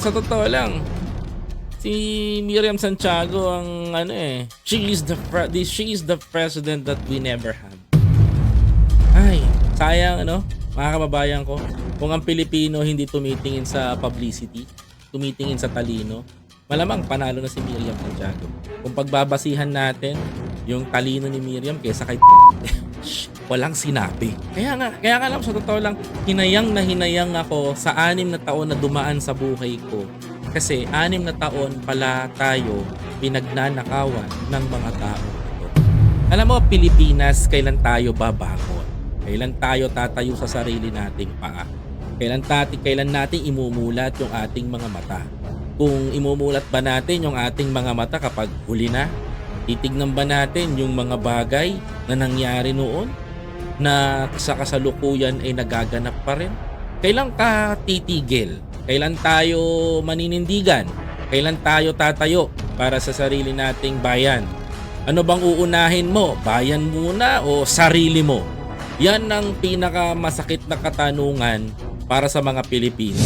sa totoo lang, si Miriam Santiago ang ano eh, she is the pre- she is the president that we never had. Ay, sayang ano, mga kababayan ko, kung ang Pilipino hindi tumitingin sa publicity, tumitingin sa talino, malamang panalo na si Miriam Santiago. Kung pagbabasihan natin yung talino ni Miriam kaysa kay walang sinabi. Kaya nga, kaya nga lang sa totoo lang, hinayang na hinayang ako sa anim na taon na dumaan sa buhay ko. Kasi anim na taon pala tayo pinagnanakawan ng mga tao. Alam mo, Pilipinas, kailan tayo babangon? Kailan tayo tatayo sa sarili nating paa? Kailan, tati, kailan natin imumulat yung ating mga mata? Kung imumulat ba natin yung ating mga mata kapag huli na? Titignan ba natin yung mga bagay na nangyari noon na sa kasalukuyan ay nagaganap pa rin? Kailan ka titigil? Kailan tayo maninindigan? Kailan tayo tatayo para sa sarili nating bayan? Ano bang uunahin mo? Bayan muna o sarili mo? Yan ang pinakamasakit na katanungan para sa mga Pilipino.